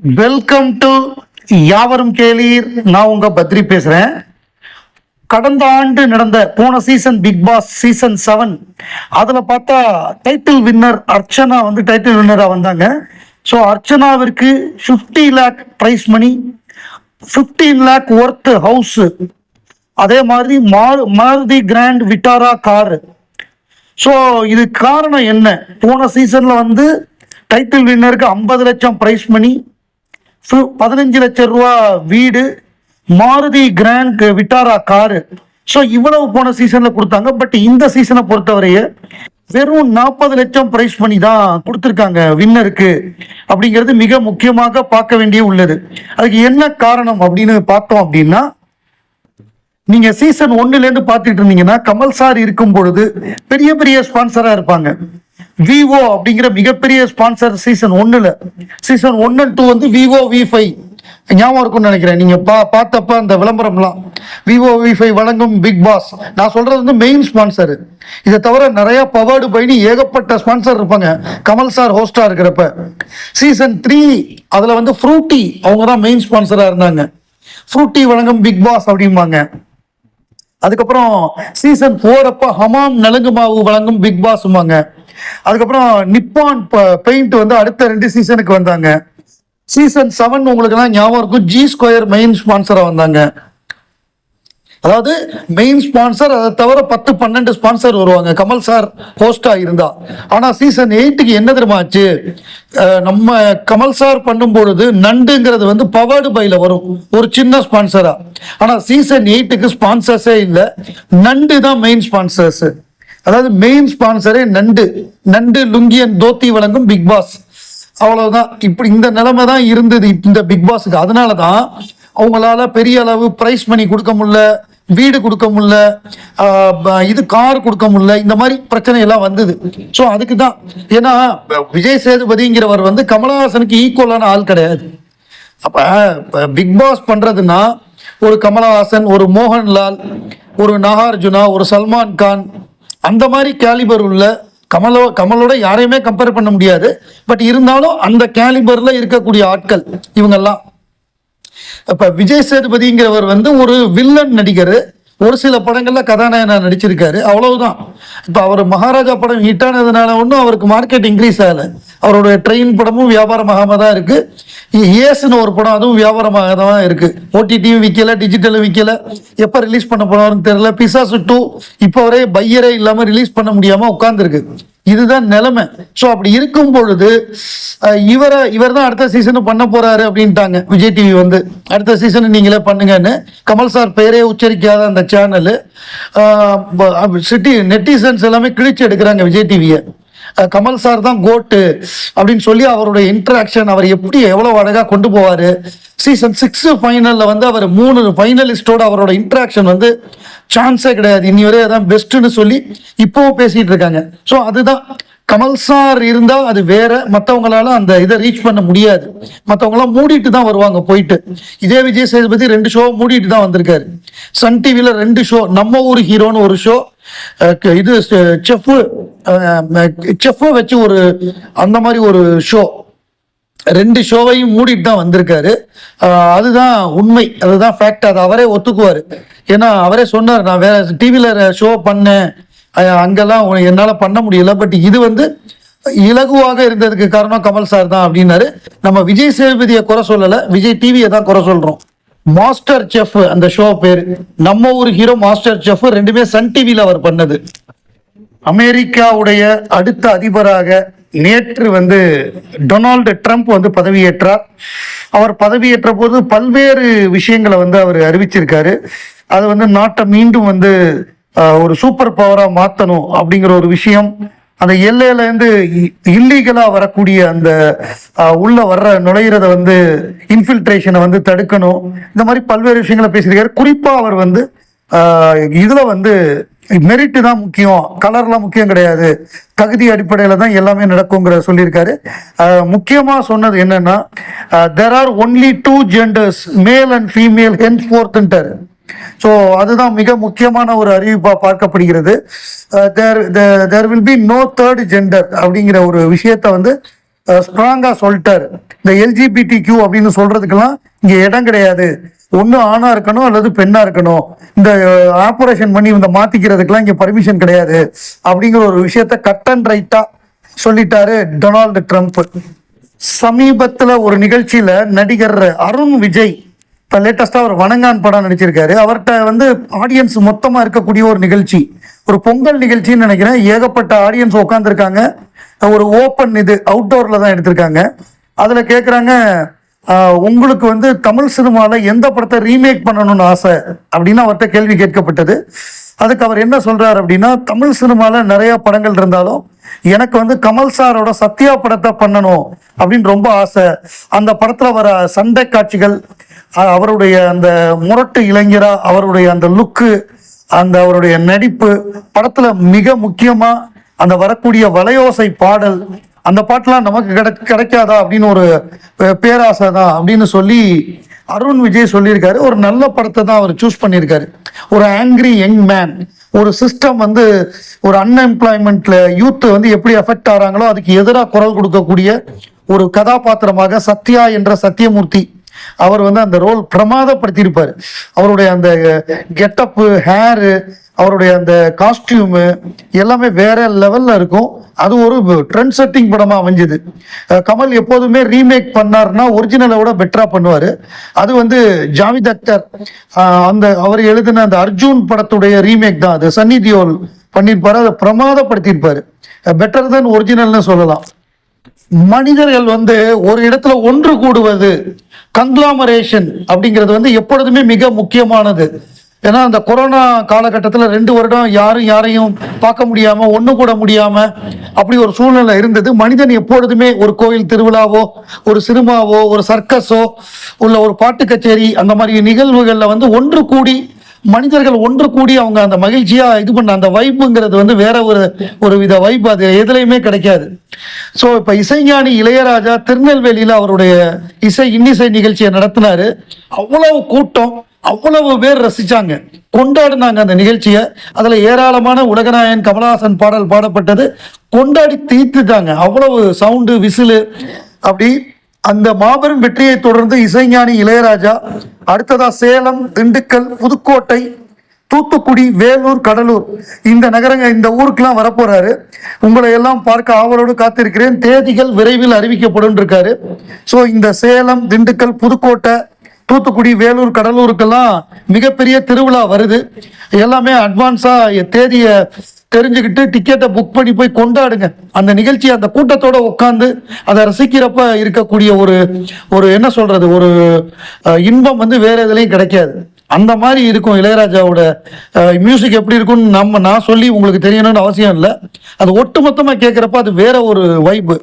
Welcome to யாவரும் கேளீர். நான் உங்க பத்ரி பேசுறேன். கடந்த ஆண்டு நடந்த போன season Bigg Boss season seven அதுல பார்த்தா டைட்டில் வின்னர் அர்ச்சனா வந்து டைட்டில் வின்னரா வந்தாங்க. ஸோ அர்ச்சனாவிற்கு 50 lakh prize money 15 lakh worth house அதே மாதிரி மாரு Maruti Grand Vitara car so இது காரணம் என்ன? போன சீசனில் வந்து டைட்டில் வின்னருக்கு ஐம்பது லட்சம் ப்ரைஸ் மணி பதினஞ்சு லட்சம் ரூபா வீடு Maruti Grand Vitara car so இவ்வளவு போன சீசன்ல கொடுத்தாங்க. பட் இந்த சீசனை பொறுத்தவரையே வெறும் நாற்பது லட்சம் ப்ரைஸ் பண்ணி தான் கொடுத்துருக்காங்க வின்னருக்கு அப்படிங்கிறது மிக முக்கியமாக பார்க்க வேண்டிய உள்ளது. அதுக்கு என்ன காரணம் அப்படின்னு பார்த்தோம் அப்படின்னா நீங்க சீசன் ஒன்னுல இருந்து பார்த்துட்டு இருந்தீங்கன்னா கமல் சார் இருக்கும் பொழுது பெரிய பெரிய ஸ்பான்சரா இருப்பாங்க. விவோ அப்படிங்கிற மிகப்பெரிய ஸ்பான்சர் சீசன் ஒன்னுல சீசன் ஒன் அண்ட் டூ வந்து விவோ வி ஃபைவ் ஞாபகம் இருக்கும்னு நினைக்கிறேன். நீங்க பா பார்த்தப்ப அந்த விளம்பரம்லாம். விவோ வி ஃபைவ் வழங்கும் பிக் பாஸ் நான் சொல்றது வந்து மெயின் ஸ்பான்சர் இதை தவிர நிறைய பவர்டு பைனி ஏகப்பட்ட ஸ்பான்சர் இருப்பாங்க. கமல் சார் ஹோஸ்டா இருக்கிறப்ப. சீசன் த்ரீ அதுல வந்து ஃப்ரூட்டி அவங்க தான் மெயின் ஸ்பான்சரா இருந்தாங்க. ஃப்ரூட்டி வழங்கும் பிக் பாஸ் அப்படிம்பாங்க. அதுக்கப்புறம் சீசன் ஃபோர் அப்ப ஹமாம் நலுங்கு மாவு வழங்கும் பிக் பாஸ்மாங்க அதுக்கப்புறம் நிப்பான் பெயிண்ட் வந்து அடுத்த ரெண்டு சீசனுக்கு வந்தாங்க. சீசன் செவன் உங்களுக்கு எல்லாம் ஞாபகம் இருக்கும். ஜி ஸ்கொயர் மெயின் ஸ்பான்சரா வந்தாங்க. அதாவது மெயின் ஸ்பான்சர் அதை தவிர பத்து பன்னெண்டு ஸ்பான்சர் வருவாங்க. கமல் சார் ஹோஸ்டா இருந்தா. ஆனா சீசன் எயிட்டுக்கு என்ன தெரியுமா ஆச்சு? நம்ம கமல் சார் பண்ணும் பொழுது நண்டுங்கிறது வந்து பவர்டு பைல வரும். ஒரு சின்ன ஸ்பான்சரா ஆனா சீசன் எயிட்டுக்கு ஸ்பான்சர்ஸே இல்லை. நண்டு தான் மெயின் ஸ்பான்சர்ஸ் அதாவது மெயின் ஸ்பான்சரே நண்டு. நண்டு லுங்கியன் தோத்தி வழங்கும் பிக் பாஸ் அவ்வளவுதான். இப்படி இந்த நிலைமை தான் இருந்தது இந்த பிக் பாஸுக்கு அதனால தான் அவங்களால பெரிய அளவு பிரைஸ் மணி கொடுக்க முடியல வீடு கொடுக்க முடியல இது கார் கொடுக்க முடியல இந்த மாதிரி பிரச்சனை எல்லாம் வந்தது. ஸோ அதுக்கு தான். ஏன்னா விஜய் சேதுபதிங்கிறவர் வந்து கமலஹாசனுக்கு ஈக்குவலான ஆள் கிடையாது. அப்ப பிக் பாஸ் பண்றதுன்னா ஒரு கமலஹாசன் ஒரு மோகன்லால் ஒரு நாகார்ஜுனா ஒரு சல்மான் கான் அந்த மாதிரி கேலிபர் உள்ள கமலோ கமலோட யாரையுமே கம்பேர் பண்ண முடியாது. பட் இருந்தாலும் அந்த கேலிபர்ல இருக்கக்கூடிய ஆட்கள் இவங்கெல்லாம். இப்ப விஜய் சேதுபதிங்கிறவர் வந்து ஒரு வில்லன் நடிகர். ஒரு சில படங்களில் கதாநாயகனா நடிச்சிருக்காரு. அவ்வளவுதான். இப்போ அவர் மகாராஜா படம் ஹிட் ஆனதுனால ஒன்றும் அவருக்கு மார்க்கெட் இன்க்ரீஸ் ஆகலை. அவரோட ட்ரெயின் படமும் வியாபாரமாக தான் இருக்கு இயேசுன்னு ஒரு படம் அதுவும் வியாபாரமாக தான் இருக்கு ஓடிடியும் விற்கல டிஜிட்டலும் விற்கல எப்போ ரிலீஸ் பண்ண போனாருன்னு தெரியல. பிசாசு டூ இப்போ வரை பையரே இல்லாமல் ரிலீஸ் பண்ண முடியாமல் உட்காந்துருக்கு இதுதான் நிலைமை. ஸோ அப்படி இருக்கும் பொழுது இவரை இவர் தான் அடுத்த சீசனு பண்ண போறாரு அப்படின்ட்டாங்க. விஜய் டிவி வந்து அடுத்த சீசனு நீங்களே பண்ணுங்கன்னு. கமல் சார் பெயரே உச்சரிக்காத அந்த சேனலு சிட்டி நெட்டிசன்ஸ் எல்லாமே கிழிச்சு எடுக்கிறாங்க விஜய் டிவியை கமல் சார் தான் கோட்டு அப்படின்னு சொல்லி அவருடைய இன்ட்ராக்ஷன் அவர் எப்படி எவ்வளோ அழகாக கொண்டு போவார் சீசன் சிக்ஸ் ஃபைனலில் வந்து அவர் மூணு ஃபைனலிஸ்டோட அவரோட இன்ட்ராக்ஷன் வந்து சான்ஸே கிடையாது. இனி வரை அதான் பெஸ்ட்டுன்னு சொல்லி இப்போவும் பேசிகிட்டு இருக்காங்க. ஸோ அதுதான். கமல் சார் இருந்தால் அது வேற. மற்றவங்களால அந்த இதை ரீச் பண்ண முடியாது. மற்றவங்களாம் மூடிட்டு தான் வருவாங்க போயிட்டு. இதே விஜய் சேதுபதி ரெண்டு ஷோ மூடிட்டு தான் வந்திருக்காரு. சன் டிவியில் ரெண்டு ஷோ நம்ம ஊர் ஹீரோன்னு ஒரு ஷோ இது செஃப் செஃப்பை வச்சு ஒரு அந்த மாதிரி ஒரு ஷோ ரெண்டு ஷோவையும் மூடிட்டு தான் வந்திருக்காரு. அதுதான் உண்மை. அதுதான் ஃபேக்ட் அது அவரே ஒத்துக்குவார். ஏன்னா அவரே சொன்னார் நான் வேற டிவியில் ஷோ பண்ணேன். அங்கெல்லாம் என்னால் பண்ண முடியல. பட் இது வந்து இலகுவாக இருந்ததுக்கு காரணம் கமல் சார் தான் அப்படின்னாரு. நம்ம விஜய் சேதுபதியை குறை சொல்லலை. விஜய் டிவியை தான் குறை சொல்கிறோம் மாஸ்டர் செஃப் அந்த ஷோ பேர். நம்ம ஊர் ஹீரோ மாஸ்டர் செஃப் ரெண்டுமே சன் டிவியில் அவர் பண்ணது. அமெரிக்காவுடைய அடுத்த அதிபராக நேற்று வந்து டொனால்டு ட்ரம்ப் வந்து பதவியேற்றார். அவர் பதவியேற்ற போது பல்வேறு விஷயங்களை வந்து அவர் அறிவிச்சிருக்காரு. அது வந்து நாட்டை மீண்டும் வந்து ஒரு சூப்பர் பவரா மாத்தணும் அப்படிங்கிற ஒரு விஷயம் அந்த எல்லையில இருந்து இல்லீகலா வரக்கூடிய அந்த உள்ளே உள்ள வர்ற நுழையிறத வந்து இன்ஃபில்ட்ரேஷனை வந்து தடுக்கணும். இந்த மாதிரி பல்வேறு விஷயங்களை பேசியிருக்காரு. குறிப்பா அவர் வந்து இதுல வந்து மெரிட்டு தான் முக்கியம். கலர்லாம் முக்கியம் கிடையாது. தகுதி அடிப்படையில் தான் எல்லாமே நடக்குங்கிற சொல்லியிருக்காரு. முக்கியமாக முக்கியமா சொன்னது என்னன்னா there are only two genders male and female hence ஃபோர்த்ன்ட்டாரு so அதுதான் மிக முக்கியமான ஒரு அறிவிப்பா பார்க்கப்படுகிறது. There there will be no third gender அப்படிங்கிற ஒரு விஷயத்த வந்து ஸ்ட்ராங்கா சொல்லிட்டாரு. இந்த எல்ஜிபிடி கியூ அப்படின்னு சொல்றதுக்கெல்லாம் இங்க இடம் கிடையாது. ஒன்று ஆணாக இருக்கணும் அல்லது பெண்ணாக இருக்கணும். இந்த ஆப்ரேஷன் பண்ணி இந்த மாற்றிக்கிறதுக்கெலாம் இங்கே பர்மிஷன் கிடையாது. அப்படிங்கிற ஒரு விஷயத்த கட் அண்ட் ரைட்டாக சொல்லிட்டாரு டொனால்டு ட்ரம்ப். சமீபத்தில் ஒரு நிகழ்ச்சியில் நடிகர் அருண் விஜய் இப்போ லேட்டஸ்ட்டாக ஒரு வணங்கான் படம் நடிச்சிருக்காரு. அவர்கிட்ட வந்து ஆடியன்ஸ் மொத்தமாக இருக்கக்கூடிய ஒரு நிகழ்ச்சி. ஒரு பொங்கல் நிகழ்ச்சின்னு நினைக்கிறேன். ஏகப்பட்ட ஆடியன்ஸ் உட்காந்துருக்காங்க ஒரு ஓப்பன் இது அவுட்டோரில் தான் எடுத்திருக்காங்க. அதில் கேட்குறாங்க உங்களுக்கு வந்து தமிழ் சினிமாவில் எந்த படத்தை ரீமேக் பண்ணணும்னு ஆசை அப்படின்னு அவர்கிட்ட கேள்வி கேட்கப்பட்டது. அதுக்கு அவர் என்ன சொல்கிறார் அப்படின்னா தமிழ் சினிமாவில் நிறையா படங்கள் இருந்தாலும் எனக்கு வந்து கமல் சாரோட சத்யா படத்தை பண்ணணும் அப்படின்னு ரொம்ப ஆசை. அந்த படத்தில் வர சண்டை காட்சிகள் அவருடைய அந்த முரட்டு இளைஞரா அவருடைய அந்த லுக்கு அந்த அவருடைய நடிப்பு படத்தில் மிக முக்கியமாக அந்த வரக்கூடிய வலையோசை பாடல் அந்த பாட்டுலாம் நமக்கு கிடை கிடைக்காதா அப்படின்னு ஒரு பேராசை தான் அப்படின்னு சொல்லி அருண் விஜய் சொல்லியிருக்காரு. ஒரு நல்ல படத்தை தான் அவர் சூஸ் பண்ணியிருக்காரு. ஒரு ஆங்கிரி யங் மேன் ஒரு சிஸ்டம் வந்து ஒரு அன்எம்ப்ளாய்மெண்ட்ல யூத் வந்து எப்படி எஃபெக்ட் ஆகிறாங்களோ அதுக்கு எதிராக குரல் கொடுக்கக்கூடிய ஒரு கதாபாத்திரமாக சத்யா என்ற சத்தியமூர்த்தி அவர் வந்து அந்த ரோல் பிரமாதப்படுத்தியிருப்பார். அவருடைய அந்த கெட்டப்பு ஹேரு அவருடைய அந்த காஸ்டியூமு எல்லாமே வேற லெவல்ல இருக்கும். அது ஒரு ட்ரெண்ட் செட்டிங் படமா அமைஞ்சது. கமல் எப்போதுமே ரீமேக் பண்ணார்னா ஒரிஜினலை விட பெட்டரா பண்ணுவார். அது வந்து ஜாவித் அக்தர் அந்த அவர் எழுதின அந்த அர்ஜுன் படத்துடைய ரீமேக் தான். அது சன்னி தியோல் பண்ணியிருப்பார். அதை பிரமாதப்படுத்தியிருப்பாரு. பெட்டர் தென் ஒரிஜினல்னு சொல்லலாம். மனிதர்கள் வந்து ஒரு இடத்துல ஒன்று கூடுவது கங்க்ளாமரேஷன் அப்படிங்கிறது வந்து எப்பொழுதுமே மிக முக்கியமானது. ஏன்னா அந்த கொரோனா காலகட்டத்தில் ரெண்டு வருடம் யாரும் யாரையும் பார்க்க முடியாமல் ஒன்று கூட முடியாமல் அப்படி ஒரு சூழ்நிலை இருந்தது. மனிதன் எப்பொழுதுமே ஒரு கோயில் திருவிழாவோ ஒரு சினிமாவோ ஒரு சர்க்கஸோ உள்ள ஒரு பாட்டு கச்சேரி அந்த மாதிரி நிகழ்வுகளில் வந்து ஒன்று கூடி மனிதர்கள் ஒன்று கூடி அவங்க அந்த மகிழ்ச்சியா இது பண்ண அந்த வைப்புங்கிறது வந்து வேற ஒரு ஒரு வித வைப் அது எதுலையுமே கிடைக்காது. ஸோ இப்போ இசைஞானி இளையராஜா திருநெல்வேலியில் அவருடைய இசை இன்னிசை நிகழ்ச்சியை நடத்தினாரு. அவ்வளவு கூட்டம் அவ்வளவு பேர் ரசிச்சாங்க. கொண்டாடினாங்க அந்த நிகழ்ச்சியை. அதுல ஏராளமான உலகநாயன் கமலஹாசன் பாடல் பாடப்பட்டது. கொண்டாடி தீர்த்துட்டாங்க. அவ்வளவு சவுண்டு விசிலு அப்படி அந்த மாபெரும் வெற்றியை தொடர்ந்து இசைஞானி இளையராஜா அடுத்ததா சேலம் திண்டுக்கல் புதுக்கோட்டை தூத்துக்குடி வேலூர் கடலூர் இந்த நகரங்க இந்த ஊருக்கெல்லாம் வரப்போறாரு. உங்களை எல்லாம் பார்க்க ஆவலோடு காத்திருக்கிறேன். தேதிகள் விரைவில் அறிவிக்கப்படும் இருக்காரு ஸோ இந்த சேலம் திண்டுக்கல் புதுக்கோட்டை தூத்துக்குடி வேலூர் கடலூருக்கெல்லாம் மிகப்பெரிய திருவிழா வருது. எல்லாமே அட்வான்ஸாக தேதியை தெரிஞ்சுக்கிட்டு டிக்கெட்டை புக் பண்ணி போய் கொண்டாடுங்க. அந்த நிகழ்ச்சி அந்த கூட்டத்தோட உட்காந்து அதை ரசிக்கிறப்ப இருக்கக்கூடிய ஒரு ஒரு என்ன சொல்றது ஒரு இன்பம் வந்து வேற எதுலையும் கிடைக்காது. அந்த மாதிரி இருக்கும் இளையராஜாவோட மியூசிக் எப்படி இருக்கும்னு நம்ம நான் சொல்லி உங்களுக்கு தெரியணும்னு அவசியம் இல்லை. அது ஒட்டுமொத்தமாக கேட்குறப்ப அது வேற ஒரு வைப்பு